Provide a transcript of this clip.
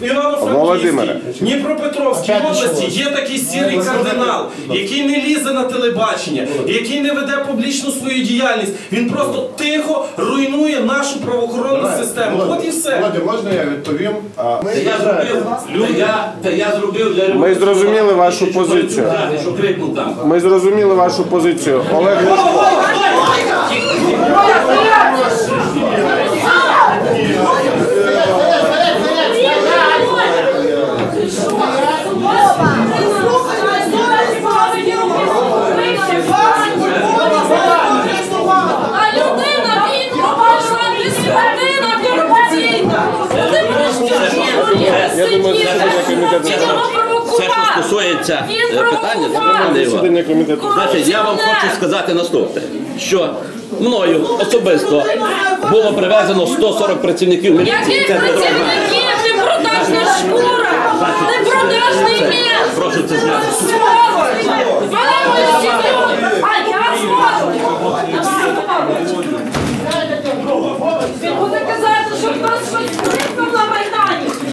Ми Івано-Франківській. Дніпропетровській області є такий сірий кардинал, який не лізе на телебачення, який не веде публічну свою діяльність. Він просто тихо руйнує нашу правоохоронну систему. От і все. Володя, можна я відповім? А, Та я зробив, я, та я зробив для Ми зрозуміли вашу позицію. Що крикнув там. Ми зрозуміли вашу позицію. Олег Ляшко. Я думаю, це засідання комітету. Все, що стосується е, питання, це Засідання комітету. Значить, я вам хочу сказати наступне, що мною особисто було привезено 140 працівників міліції. Яких Це не працівників? Ти продажна шкура! Ти продажний міст! Прошу це зняти. Сволоч!